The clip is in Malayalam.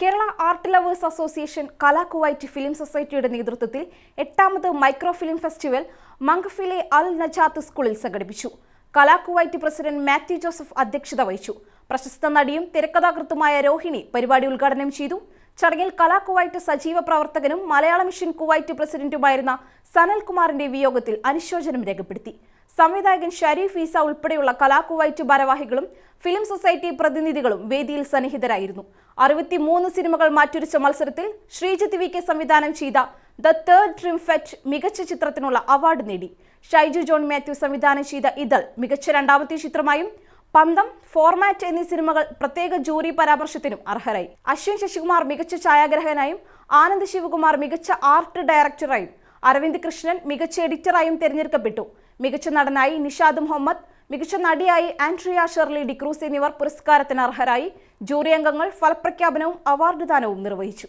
Kerala art lovers association Kala Kuwait film സൊസൈറ്റിയുടെ നേതൃത്വത്തിൽ എട്ടാമത് മൈക്രോ ഫിലിം ഫെസ്റ്റിവൽ മംഗഫിലെ അൽ നജാത്ത് സ്കൂളിൽ സംഘടിപ്പിച്ചു. കലാകുവൈറ്റ് പ്രസിഡന്റ് മാത്യു ജോസഫ് അധ്യക്ഷത വഹിച്ചു. പ്രശസ്ത നടിയും തിരക്കഥാകൃത്തുമായ രോഹിണി പരിപാടി ഉദ്ഘാടനം ചെയ്തു. ചടങ്ങിൽ കലാകുവൈറ്റ് സജീവ പ്രവർത്തകനും മലയാള മിഷൻ കുവൈറ്റ് പ്രസിഡന്റുമായിരുന്ന സനൽകുമാറിന്റെ വിയോഗത്തിൽ അനുശോചനം രേഖപ്പെടുത്തി. സംവിധായകൻ ഷരീഫ് ഈസ ഉൾപ്പെടെയുള്ള കലാകുവൈറ്റ് ഭാരവാഹികളും ഫിലിം സൊസൈറ്റി പ്രതിനിധികളും വേദിയിൽ സന്നിഹിതരായിരുന്നു. അറുപത്തിമൂന്ന് സിനിമകൾ മാറ്റുരച്ച മത്സരത്തിൽ ശ്രീജിത്ത് വി കെ സംവിധാനം ചെയ്ത ദ തേർഡ് ഡ്രീം ഫെറ്റ് മികച്ച ചിത്രത്തിനുള്ള അവാർഡ് നേടി. ഷൈജു ജോൺ മാത്യു സംവിധാനം ചെയ്ത ഇതൾ മികച്ച രണ്ടാമത്തെ ചിത്രമായും പന്തം ഫോർമാറ്റ് എന്നീ സിനിമകൾ പ്രത്യേക ജൂറി പരാമർശത്തിനും അർഹരായി. അശ്വിൻ ശശികുമാർ മികച്ച ഛായാഗ്രഹനായും ആനന്ദ് ശിവകുമാർ മികച്ച ആർട്ട് ഡയറക്ടറായും അരവിന്ദ് കൃഷ്ണൻ മികച്ച എഡിറ്ററായും തിരഞ്ഞെടുക്കപ്പെട്ടു. മികച്ച നടനായി നിഷാദ് മുഹമ്മദ് മികച്ച നടിയായി ആൻഡ്രിയ ഷെർലി ഡിക്രൂസ് എന്നിവർ പുരസ്കാരത്തിന് അർഹരായി. ജൂറി അംഗങ്ങൾ ഫലപ്രഖ്യാപനവും അവാർഡ് ദാനവും നിർവഹിച്ചു.